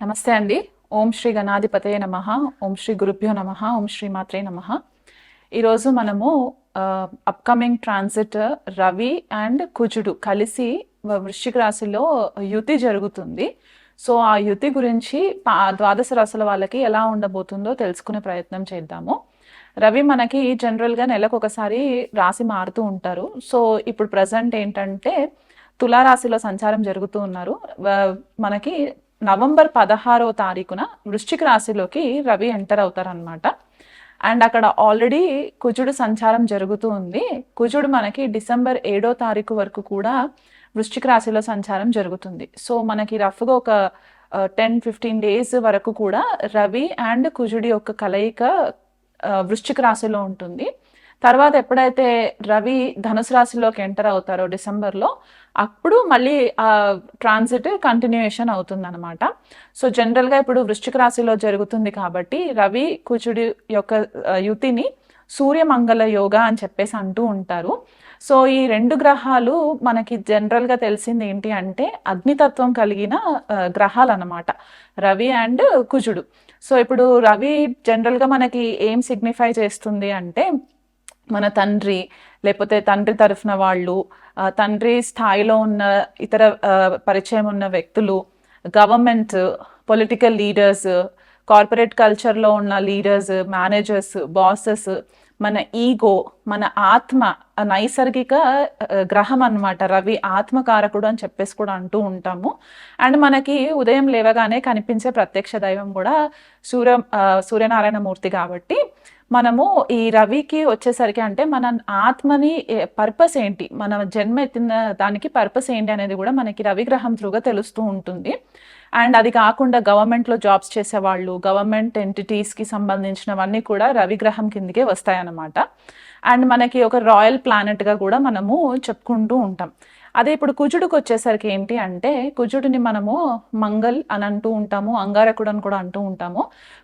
నమస్తే అండి. ఓం శ్రీ గణాధిపతయ నమ. ఓం శ్రీ గురుభ్యో నమ. ఓం శ్రీ మాత్రే నమ. ఈరోజు మనము అప్కమింగ్ ట్రాన్సిట్ రవి అండ్ కుజుడు కలిసి వృశ్చిక రాశిలో యుతి జరుగుతుంది. సో ఆ యుతి గురించి ద్వాదశ రాశుల వాళ్ళకి ఎలా ఉండబోతుందో తెలుసుకునే ప్రయత్నం చేద్దాము. రవి మనకి జనరల్గా నెలకు ఒకసారి రాశి మారుతూ ఉంటారు. సో ఇప్పుడు ప్రజెంట్ ఏంటంటే తులారాశిలో సంచారం జరుగుతూ ఉన్నారు. మనకి నవంబర్ పదహారవ తారీఖున వృశ్చిక రాశిలోకి రవి ఎంటర్ అవుతారనమాట అండ్ అక్కడ ఆల్రెడీ కుజుడు సంచారం జరుగుతూ ఉంది. కుజుడు మనకి డిసెంబర్ ఏడో తారీఖు వరకు కూడా వృశ్చిక రాశిలో సంచారం జరుగుతుంది. సో మనకి రఫ్గా ఒక టెన్ ఫిఫ్టీన్ డేస్ వరకు కూడా రవి అండ్ కుజుడి యొక్క కలయిక వృశ్చిక రాశిలో ఉంటుంది. తర్వాత ఎప్పుడైతే రవి ధనుసు రాశిలోకి ఎంటర్ అవుతారో డిసెంబర్లో అప్పుడు మళ్ళీ ఆ ట్రాన్సిట్ కంటిన్యూయేషన్ అవుతుంది అనమాట సో జనరల్గా ఇప్పుడు వృశ్చిక రాశిలో జరుగుతుంది కాబట్టి రవి కుచుడి యొక్క యుతిని సూర్యమంగళ యోగా అని చెప్పేసి అంటూ ఉంటారు. సో ఈ రెండు గ్రహాలు మనకి జనరల్గా తెలిసింది ఏంటి అంటే అగ్నితత్వం కలిగిన గ్రహాలు అనమాట రవి అండ్ కుజుడు. సో ఇప్పుడు రవి జనరల్గా మనకి ఏం సిగ్నిఫై చేస్తుంది అంటే మన తండ్రి లేకపోతే తండ్రి తరఫున వాళ్ళు తండ్రి స్థాయిలో ఉన్న ఇతర పరిచయం ఉన్న వ్యక్తులు గవర్నమెంట్ పొలిటికల్ లీడర్స్ కార్పొరేట్ కల్చర్లో ఉన్న లీడర్స్ మేనేజర్స్ బాసెస్ మన ఈగో మన ఆత్మ నైసర్గిక గ్రహం అన్నమాట. రవి ఆత్మకారకుడు అని చెప్పేసి కూడా అంటూ ఉంటాము. అండ్ మనకి ఉదయం లేవగానే కనిపించే ప్రత్యక్ష దైవం కూడా సూర్య సూర్యనారాయణ మూర్తి కాబట్టి మనము ఈ రవికి వచ్చేసరికి అంటే మన ఆత్మని పర్పస్ ఏంటి? మన జన్మ ఎత్తిన దానికి పర్పస్ ఏంటి అనేది కూడా మనకి రవిగ్రహం త్రుగా త్రూగా తెలుస్తూ ఉంటుంది. అండ్ అది కాకుండా గవర్నమెంట్లో జాబ్స్ చేసేవాళ్ళు గవర్నమెంట్ ఎంటిటీస్కి సంబంధించినవన్నీ కూడా రవి గ్రహం కిందకే వస్తాయన్నమాట. అండ్ మనకి ఒక రాయల్ ప్లానెట్గా కూడా మనము చెప్పుకుంటూ ఉంటాం. అదే ఇప్పుడు కుజుడికి వచ్చేసరికి ఏంటి అంటే కుజుడిని మనము మంగల్ అని అంటూ ఉంటాము అంగారకుడు అని కూడా అంటూ ఉంటాము.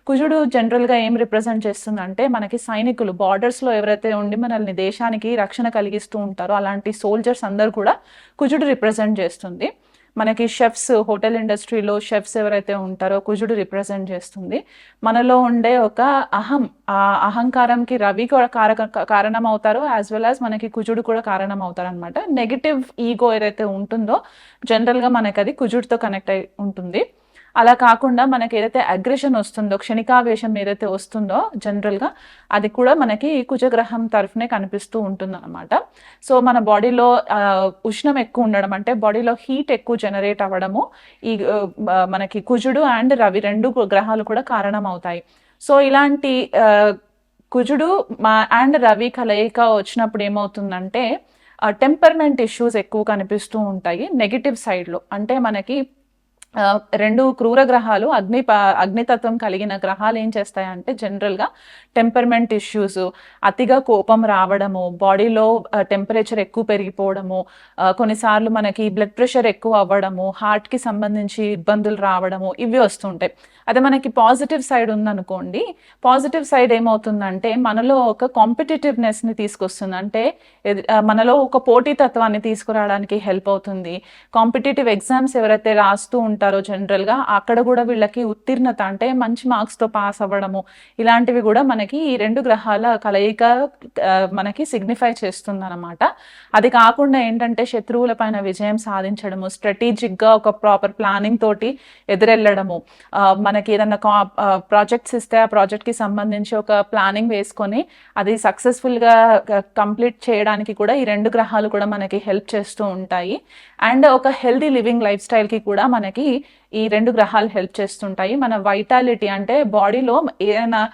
కుజుడు జనరల్గా ఏం రిప్రజెంట్ చేస్తుందంటే మనకి సైనికులు బార్డర్స్లో ఎవరైతే ఉండి మనల్ని దేశానికి రక్షణ కలిగిస్తూ ఉంటారో అలాంటి సోల్జర్స్ అందరు కూడా కుజుడు రిప్రజెంట్ చేస్తుంది. మనకి షెఫ్స్ హోటల్ ఇండస్ట్రీలో షెఫ్స్ ఎవరైతే ఉంటారో కుజుడు రిప్రజెంట్ చేస్తుంది. మనలో ఉండే ఒక అహం ఆ అహంకారంకి రవి కూడా కారక కారణం అవుతారో యాజ్ వెల్ యాజ్ మనకి కుజుడు కూడా కారణం అవుతారు అనమాట నెగిటివ్ ఈగో ఏదైతే ఉంటుందో జనరల్గా మనకి అది కుజుడితో కనెక్ట్ అయి ఉంటుంది. అలా కాకుండా మనకి ఏదైతే అగ్రెషన్ వస్తుందో క్షణికావేశం ఏదైతే వస్తుందో జనరల్గా అది కూడా మనకి కుజగ్రహం తరఫునే కనిపిస్తూ ఉంటుంది అనమాట సో మన బాడీలో ఉష్ణం ఎక్కువ ఉండడం అంటే బాడీలో హీట్ ఎక్కువ జనరేట్ అవ్వడము ఈ మనకి కుజుడు అండ్ రవి రెండు గ్రహాలు కూడా కారణం అవుతాయి సో ఇలాంటి కుజుడు మా అండ్ రవి కలయిక వచ్చినప్పుడు ఏమవుతుందంటే టెంపర్మెంట్ ఇష్యూస్ ఎక్కువ కనిపిస్తూ ఉంటాయి నెగిటివ్ సైడ్లో అంటే మనకి రెండు క్రూర గ్రహాలు అగ్ని అగ్నితత్వం కలిగిన గ్రహాలు ఏం చేస్తాయంటే జనరల్గా టెంపర్మెంట్ ఇష్యూస్ అతిగా కోపం రావడము బాడీలో టెంపరేచర్ ఎక్కువ పెరిగిపోవడము కొన్నిసార్లు మనకి బ్లడ్ ప్రెషర్ ఎక్కువ అవ్వడము హార్ట్కి సంబంధించి ఇబ్బందులు రావడము ఇవి వస్తుంటాయి అదే మనకి పాజిటివ్ సైడ్ ఉందనుకోండి పాజిటివ్ సైడ్ ఏమవుతుందంటే మనలో ఒక కాంపిటేటివ్నెస్ని తీసుకొస్తుంది. అంటే మనలో ఒక పోటీతత్వాన్ని తీసుకురావడానికి హెల్ప్ అవుతుంది. కాంపిటేటివ్ ఎగ్జామ్స్ ఎవరైతే రాస్తూ ఉంటారో జనరల్గా అక్కడ కూడా వీళ్ళకి ఉత్తీర్ణత అంటే మంచి మార్క్స్తో పాస్ అవ్వడము ఇలాంటివి కూడా మనకి ఈ రెండు గ్రహాల కలయిక మనకి సిగ్నిఫై చేస్తుంది అనమాట అది కాకుండా ఏంటంటే శత్రువుల పైన విజయం సాధించడము స్ట్రాటజిక్గా ఒక ప్రాపర్ ప్లానింగ్ తోటి ఎదురెళ్ళడము మనకి ఏదన్నా ప్రాజెక్ట్స్ ఇస్తే ఆ ప్రాజెక్ట్కి సంబంధించి ఒక ప్లానింగ్ వేసుకొని అది సక్సెస్ఫుల్గా కంప్లీట్ చేయడానికి కూడా ఈ రెండు గ్రహాలు కూడా మనకి హెల్ప్ చేస్తూ ఉంటాయి. అండ్ ఒక హెల్దీ లివింగ్ లైఫ్ స్టైల్కి కూడా మనకి ఈ రెండు గ్రహాలు హెల్ప్ చేస్తుంటాయి. మన వైటాలిటీ అంటే బాడీలో ఏదైనా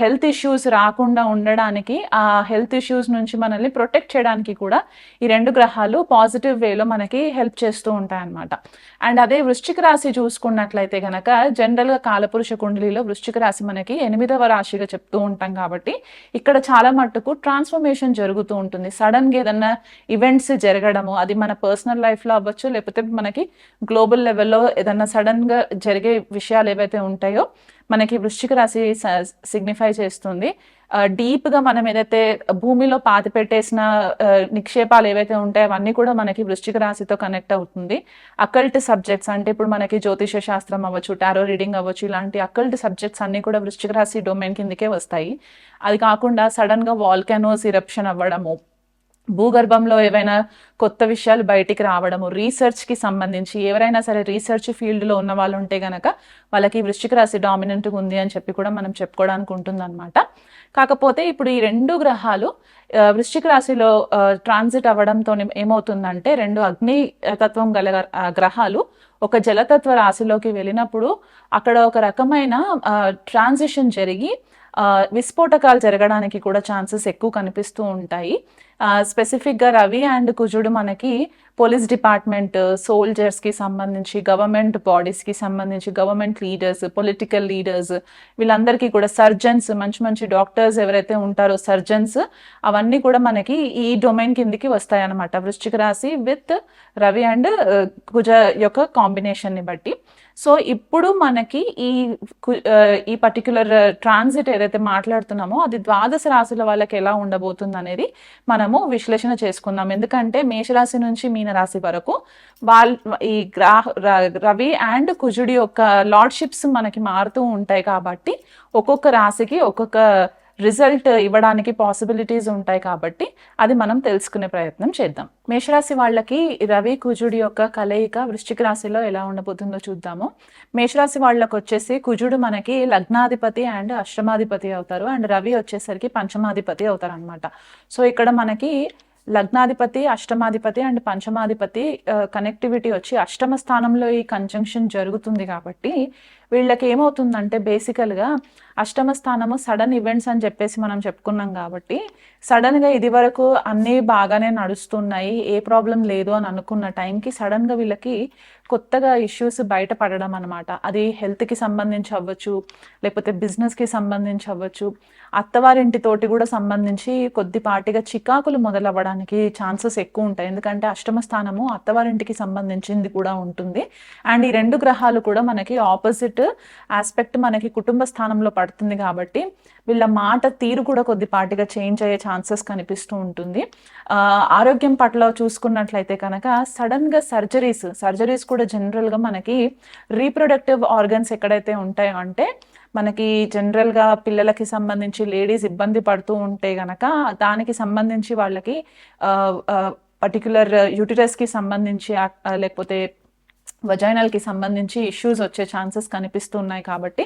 హెల్త్ ఇష్యూస్ రాకుండా ఉండడానికి ఆ హెల్త్ ఇష్యూస్ నుంచి మనల్ని ప్రొటెక్ట్ చేయడానికి కూడా ఈ రెండు గ్రహాలు పాజిటివ్ వేలో మనకి హెల్ప్ చేస్తూ ఉంటాయన్నమాట. అండ్ అదే వృశ్చిక రాశి చూసుకున్నట్లయితే కనుక జనరల్గా కాలపురుష కుండలిలో వృశ్చిక రాశి మనకి ఎనిమిదవ రాశిగా చెప్తూ ఉంటాం కాబట్టి ఇక్కడ చాలా మట్టుకు ట్రాన్స్ఫర్మేషన్ జరుగుతూ ఉంటుంది. సడన్గా ఏదన్నా ఈవెంట్స్ జరగడము అది మన పర్సనల్ లైఫ్లో అవ్వచ్చు లేకపోతే మనకి గ్లోబల్ లెవెల్లో ఏదన్నా సడన్గా జరిగే విషయాలు ఏవైతే ఉంటాయో మనకి వృశ్చిక రాశి సిగ్నిఫై చేస్తుంది. డీప్గా మనం ఏదైతే భూమిలో పాతి పెట్టేసిన నిక్షేపాలు ఏవైతే ఉంటాయో అవన్నీ కూడా మనకి వృశ్చిక రాశితో కనెక్ట్ అవుతుంది. అకల్ట్ సబ్జెక్ట్స్ అంటే ఇప్పుడు మనకి జ్యోతిష శాస్త్రం అవ్వచ్చు టారో రీడింగ్ అవ్వచ్చు ఇలాంటి అకల్ట్ సబ్జెక్ట్స్ అన్ని కూడా వృశ్చిక రాశి డొమైన్ కిందకే వస్తాయి. అది కాకుండా సడన్గా వాల్కానోస్ ఇరప్షన్ అవ్వడము భూగర్భంలో ఏవైనా కొత్త విషయాలు బయటికి రావడము రీసెర్చ్కి సంబంధించి ఎవరైనా సరే రీసెర్చ్ ఫీల్డ్లో ఉన్న వాళ్ళు ఉంటే గనక వాళ్ళకి వృశ్చిక రాశి డామినెంట్గా ఉంది అని చెప్పి కూడా మనం చెప్పుకోవడానికి ఉంటుందన్నమాట. కాకపోతే ఇప్పుడు ఈ రెండు గ్రహాలు వృశ్చిక రాశిలో ట్రాన్సిట్ అవ్వడంతో ఏమవుతుందంటే రెండు అగ్ని తత్వం గల గ్రహాలు ఒక జలతత్వ రాశిలోకి వెళ్ళినప్పుడు అక్కడ ఒక రకమైన ట్రాన్సిషన్ జరిగి విస్ఫోటకాలు జరగడానికి కూడా ఛాన్సెస్ ఎక్కువ కనిపిస్తూ ఉంటాయి. స్పెసిఫిక్గా రవి అండ్ కుజుడు మనకి పోలీస్ డిపార్ట్మెంట్ uh, సోల్జర్స్కి సంబంధించి గవర్నమెంట్ బాడీస్కి సంబంధించి గవర్నమెంట్ లీడర్స్ పొలిటికల్ లీడర్స్ వీళ్ళందరికీ కూడా సర్జన్స్ మంచి మంచి డాక్టర్స్ ఎవరైతే ఉంటారో సర్జన్స్ అవన్నీ కూడా మనకి ఈ డొమైన్ కిందికి వస్తాయి అన్నమాట వృశ్చిక రాశి విత్ రవి అండ్ uh, కుజ యొక్క కాంబినేషన్ని బట్టి. సో ఇప్పుడు మనకి ఈ uh, ఈ పర్టికులర్ ట్రాన్సిట్ ఏదైతే మాట్లాడుతున్నామో అది ద్వాదశ రాశుల వాళ్ళకి ఎలా ఉండబోతుంది అనేది మనము విశ్లేషణ చేసుకుందాం. ఎందుకంటే మేషరాశి నుంచి మీనరాశి వరకు వాళ్ళ ఈ గ్రా ర- రవి అండ్ కుజుడి యొక్క లార్డ్షిప్స్ మనకి మారుతూ ఉంటాయి కాబట్టి ఒక్కొక్క రాశికి ఒక్కొక్క రిజల్ట్ ఇవ్వడానికి పాసిబిలిటీస్ ఉంటాయి కాబట్టి అది మనం తెలుసుకునే ప్రయత్నం చేద్దాం. మేషరాశి వాళ్ళకి రవి కుజుడి యొక్క కలయిక వృశ్చిక రాశిలో ఎలా ఉండబోతుందో చూద్దాము. మేషరాశి వాళ్ళకి వచ్చేసి కుజుడు మనకి లగ్నాధిపతి అండ్ అష్టమాధిపతి అవుతారు. అండ్ రవి వచ్చేసరికి పంచమాధిపతి అవుతారు అనమాట సో ఇక్కడ మనకి లగ్నాధిపతి అష్టమాధిపతి అండ్ పంచమాధిపతి కనెక్టివిటీ వచ్చి అష్టమ స్థానంలో ఈ కంజంక్షన్ జరుగుతుంది కాబట్టి వీళ్ళకి ఏమవుతుందంటే బేసికల్గా అష్టమ స్థానము సడన్ ఈవెంట్స్ అని చెప్పేసి మనం చెప్పుకున్నాం కాబట్టి సడన్గా ఇది వరకు అన్నీ బాగానే నడుస్తున్నాయి ఏ ప్రాబ్లం లేదు అని అనుకున్న టైంకి సడన్గా వీళ్ళకి కొత్తగా ఇష్యూస్ బయటపడడం అనమాట అది హెల్త్కి సంబంధించి అవ్వచ్చు లేకపోతే బిజినెస్కి సంబంధించి అవ్వచ్చు అత్తవారింటితోటి కూడా సంబంధించి కొద్దిపాటిగా చికాకులు మొదలవ్వడానికి ఛాన్సెస్ ఎక్కువ ఉంటాయి. ఎందుకంటే అష్టమ స్థానము అత్తవారింటికి సంబంధించింది కూడా ఉంటుంది. అండ్ ఈ రెండు గ్రహాలు కూడా మనకి ఆపోజిట్ ఆస్పెక్ట్ మనకి కుటుంబ స్థానంలో పడుతుంది కాబట్టి వీళ్ళ మాట తీరు కూడా కొద్దిపాటిగా చేంజ్ అయ్యే ఛాన్సెస్ కనిపిస్తూ ఉంటుంది. ఆరోగ్యం పట్ల చూసుకున్నట్లయితే కనుక సడన్గా సర్జరీస్ సర్జరీస్ కూడా జనరల్గా మనకి రీప్రొడక్టివ్ ఆర్గన్స్ ఎక్కడైతే ఉంటాయో అంటే మనకి జనరల్గా పిల్లలకి సంబంధించి లేడీస్ ఇబ్బంది పడుతూ ఉంటే గనక దానికి సంబంధించి వాళ్ళకి పర్టికులర్ యూటిరస్కి సంబంధించి లేకపోతే వజైనల్కి సంబంధించి ఇష్యూస్ వచ్చే ఛాన్సెస్ కనిపిస్తున్నాయి కాబట్టి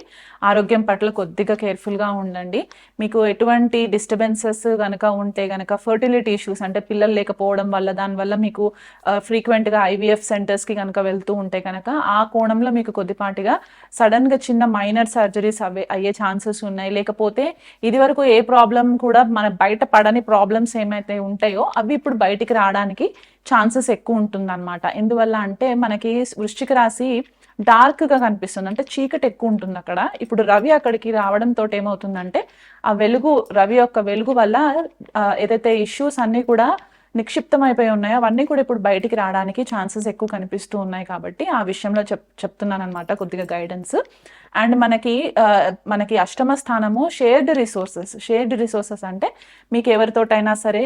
ఆరోగ్యం పట్ల కొద్దిగా కేర్ఫుల్గా ఉండండి. మీకు ఎటువంటి డిస్టర్బెన్సెస్ కనుక ఉంటే కనుక ఫర్టిలిటీ ఇష్యూస్ అంటే పిల్లలు లేకపోవడం వల్ల దానివల్ల మీకు ఫ్రీక్వెంట్గా ఐవీఎఫ్ సెంటర్స్కి కనుక వెళ్తూ ఉంటే కనుక ఆ కోణంలో మీకు కొద్దిపాటిగా సడన్గా చిన్న మైనర్ సర్జరీస్ అవే అయ్యే ఛాన్సెస్ ఉన్నాయి. లేకపోతే ఇది వరకు ఏ ప్రాబ్లం కూడా మన బయట పడని ప్రాబ్లమ్స్ ఏమైతే ఉంటాయో అవి ఇప్పుడు బయటికి రావడానికి ఛాన్సెస్ ఎక్కువ ఉంటుందన్నమాట. ఎందువల్ల అంటే మనకి వృశ్చిక రాశి డార్క్గా కనిపిస్తుంది. అంటే చీకటి ఎక్కువ ఉంటుంది అక్కడ. ఇప్పుడు రవి అక్కడికి రావడంతో ఏమవుతుందంటే ఆ వెలుగు రవి యొక్క వెలుగు వల్ల ఏదైతే ఇష్యూస్ అన్నీ కూడా నిక్షిప్తం అయిపోయి ఉన్నాయో. అవన్నీ కూడా ఇప్పుడు బయటికి రావడానికి ఛాన్సెస్ ఎక్కువ కనిపిస్తూ ఉన్నాయి కాబట్టి ఆ విషయంలో చెప్ చెప్తున్నాను అనమాట కొద్దిగా గైడెన్స్ అండ్ మనకి మనకి అష్టమ స్థానము షేర్డ్ రిసోర్సెస్ షేర్డ్ రిసోర్సెస్ అంటే మీకు ఎవరితోటైనా సరే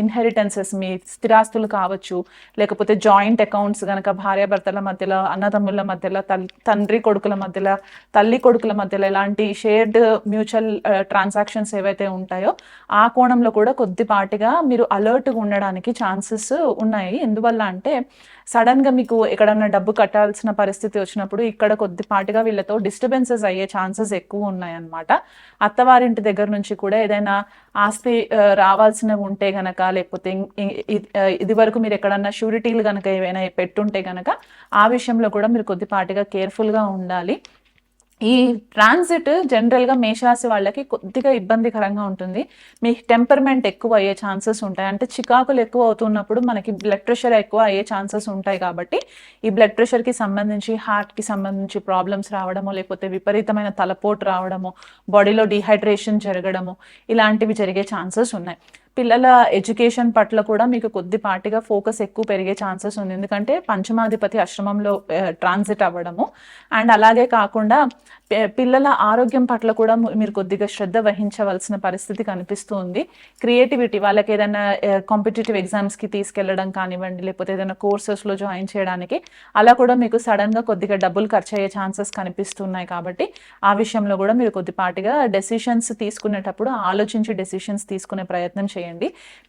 ఇన్హెరిటెన్సెస్ మీ స్థిరాస్తులు కావచ్చు లేకపోతే జాయింట్ అకౌంట్స్ కనుక భార్యాభర్తల మధ్యలో అన్నదమ్ముల మధ్యలో తల్- తండ్రి కొడుకుల మధ్యలో తల్లి కొడుకుల మధ్యలో ఇలాంటి షేర్డ్ మ్యూచువల్ ట్రాన్సాక్షన్స్ ఏవైతే ఉంటాయో ఆ కోణంలో కూడా కొద్దిపాటిగా మీరు అలర్ట్గా ఉండడానికి ఛాన్సెస్ ఉన్నాయి. ఎందువల్ల అంటే సడన్గా మీకు ఎక్కడన్నా డబ్బు కట్టాల్సిన పరిస్థితి వచ్చినప్పుడు ఇక్కడ కొద్దిపాటిగా వీళ్ళతో డిస్టర్బెన్సెస్ అయ్యే ఛాన్సెస్ ఎక్కువ ఉన్నాయన్నమాట. అత్తవారింటి దగ్గర నుంచి కూడా ఏదైనా ఆస్తి రావాల్సినవి ఉంటే గనక లేకపోతే ఇది వరకు మీరు ఎక్కడన్నా షూరిటీలు గనక ఏవైనా పెట్టుంటే గనక ఆ విషయంలో కూడా మీరు కొద్దిపాటిగా కేర్ఫుల్గా ఉండాలి. ఈ ట్రాన్సిట్ జనరల్గా మేషరాశి వాళ్ళకి కొద్దిగా ఇబ్బందికరంగా ఉంటుంది. మీ టెంపర్మెంట్ ఎక్కువ అయ్యే ఛాన్సెస్ ఉంటాయి. అంటే చికాకులు ఎక్కువ అవుతున్నప్పుడు మనకి బ్లడ్ ప్రెషర్ ఎక్కువ అయ్యే ఛాన్సెస్ ఉంటాయి కాబట్టి ఈ బ్లడ్ ప్రెషర్కి సంబంధించి హార్ట్కి సంబంధించి ప్రాబ్లమ్స్ రావడము లేకపోతే విపరీతమైన తలపోటు రావడము బాడీలో డిహైడ్రేషన్ జరగడము ఇలాంటివి జరిగే ఛాన్సెస్ ఉన్నాయి. పిల్లల ఎడ్యుకేషన్ పట్ల కూడా మీకు కొద్దిపాటిగా ఫోకస్ ఎక్కువ పెరిగే ఛాన్సెస్ ఉంది. ఎందుకంటే పంచమాధిపతి ఆశ్రమంలో ట్రాన్సిట్ అవ్వడము. అండ్ అలాగే కాకుండా పిల్లల ఆరోగ్యం పట్ల కూడా మీరు కొద్దిగా శ్రద్ధ వహించవలసిన పరిస్థితి కనిపిస్తూ ఉంది. క్రియేటివిటీ వాళ్ళకి ఏదైనా కాంపిటేటివ్ ఎగ్జామ్స్కి తీసుకెళ్ళడం కానివ్వండి లేకపోతే ఏదైనా కోర్సెస్లో జాయిన్ చేయడానికి అలా కూడా మీకు సడన్గా కొద్దిగా డబ్బులు ఖర్చు అయ్యే ఛాన్సెస్ కనిపిస్తున్నాయి కాబట్టి ఆ విషయంలో కూడా మీరు కొద్దిపాటిగా డెసిషన్స్ తీసుకునేటప్పుడు ఆలోచించి డెసిషన్స్ తీసుకునే ప్రయత్నం చేయండి.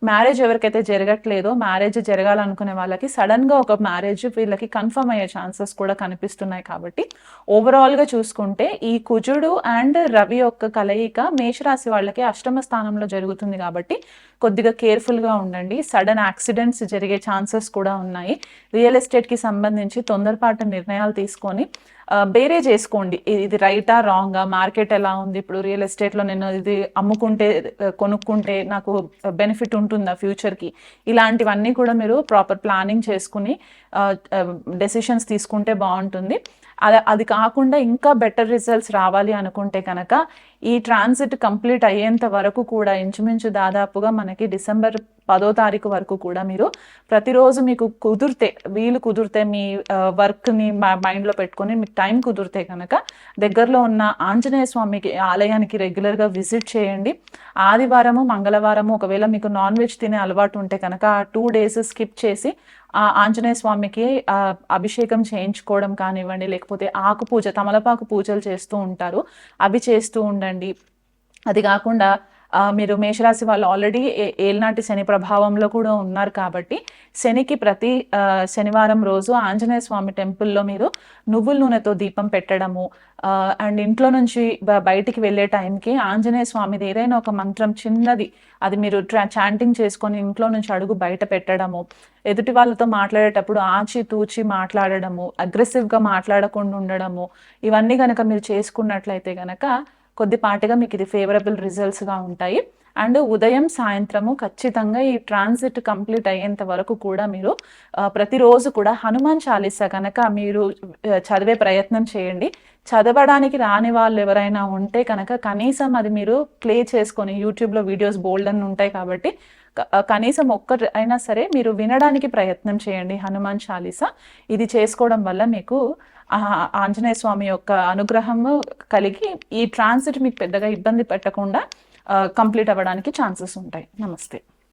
మ్యారేజ్ ఎవరికైతే జరగట్లేదో మ్యారేజ్ జరగాలనుకునే వాళ్ళకి సడన్గా ఒక మ్యారేజ్ వీళ్ళకి కన్ఫర్మ్ అయ్యే ఛాన్సెస్ కూడా కనిపిస్తున్నాయి కాబట్టి ఓవరాల్గా చూసుకుంటే ఈ కుజుడు అండ్ రవి యొక్క కలయిక మేషరాశి వాళ్ళకి అష్టమ స్థానంలో జరుగుతుంది కాబట్టి కొద్దిగా కేర్ఫుల్గా ఉండండి. సడన్ యాక్సిడెంట్స్ జరిగే ఛాన్సెస్ కూడా ఉన్నాయి. రియల్ ఎస్టేట్కి సంబంధించి తొందరపాటు నిర్ణయాలు తీసుకొని బేరే చేసుకోండి. ఇది రైటా రాంగా మార్కెట్ ఎలా ఉంది? ఇప్పుడు రియల్ ఎస్టేట్లో నేను ఇది అమ్ముకుంటే కొనుక్కుంటే నాకు బెనిఫిట్ ఉంటుందా ఫ్యూచర్కి? ఇలాంటివన్నీ కూడా మీరు ప్రాపర్ ప్లానింగ్ చేసుకుని డెసిషన్స్ తీసుకుంటే బాగుంటుంది. అది అది కాకుండా ఇంకా బెటర్ రిజల్ట్స్ రావాలి అనుకుంటే కనుక ఈ ట్రాన్సిట్ కంప్లీట్ అయ్యేంత వరకు కూడా ఇంచుమించు దాదాపుగా మనకి డిసెంబర్ పదో తారీఖు వరకు కూడా మీరు ప్రతిరోజు మీకు కుదిరితే వీలు కుదిరితే మీ వర్క్ని మైండ్లో పెట్టుకొని మీకు టైం కుదిరితే కనుక దగ్గరలో ఉన్న ఆంజనేయ స్వామికి ఆలయానికి రెగ్యులర్గా విజిట్ చేయండి. ఆదివారము మంగళవారము ఒకవేళ మీకు నాన్ వెజ్ తినే అలవాటు ఉంటే కనుక ఆ టూ డేస్ స్కిప్ చేసి ఆ ఆంజనేయ స్వామికి అభిషేకం చేయించుకోవడం కానివ్వండి లేకపోతే ఆకు పూజ తమలపాకు పూజలు చేస్తూ ఉంటారు. అవి చేస్తూ ఉండండి. అది కాకుండా మీరు మేషరాశి వాళ్ళు ఆల్రెడీ ఏలినాటి శని ప్రభావంలో కూడా ఉన్నారు కాబట్టి శనికి ప్రతి శనివారం రోజు ఆంజనేయ స్వామి టెంపుల్లో మీరు నువ్వుల నూనెతో దీపం పెట్టడము అండ్ ఇంట్లో నుంచి బయటికి వెళ్ళే టైంకి ఆంజనేయ స్వామిది ఏదైనా ఒక మంత్రం చిన్నది అది మీరు ట్రా చాంటింగ్ చేసుకొని ఇంట్లో నుంచి అడుగు బయట పెట్టడము ఎదుటి వాళ్ళతో మాట్లాడేటప్పుడు ఆచి తూచి మాట్లాడడము అగ్రెసివ్గా మాట్లాడకుండా ఉండడము ఇవన్నీ కనుక మీరు చేసుకున్నట్లయితే కనుక కొద్దిపాటిగా మీకు ఇది ఫేవరబుల్ రిజల్ట్స్గా ఉంటాయి. అండ్ ఉదయం సాయంత్రము ఖచ్చితంగా ఈ ట్రాన్సిట్ కంప్లీట్ అయ్యేంత వరకు కూడా మీరు ప్రతిరోజు కూడా హనుమాన్ చాలీసా కనుక మీరు చదివే ప్రయత్నం చేయండి. చదవడానికి రాని వాళ్ళు ఎవరైనా ఉంటే కనుక కనీసం అది మీరు ప్లే చేసుకొని యూట్యూబ్లో వీడియోస్ బోల్డ్ అని ఉంటాయి కాబట్టి కనీసం ఒక్కటి అయినా సరే మీరు వినడానికి ప్రయత్నం చేయండి హనుమాన్ చాలీసా. ఇది చేసుకోవడం వల్ల మీకు ఆంజనేయ స్వామి యొక్క అనుగ్రహము కలిగి ఈ ట్రాన్సిట్ మీకు పెద్దగా ఇబ్బంది పెట్టకుండా కంప్లీట్ అవ్వడానికి ఛాన్సెస్ ఉంటాయి. నమస్తే.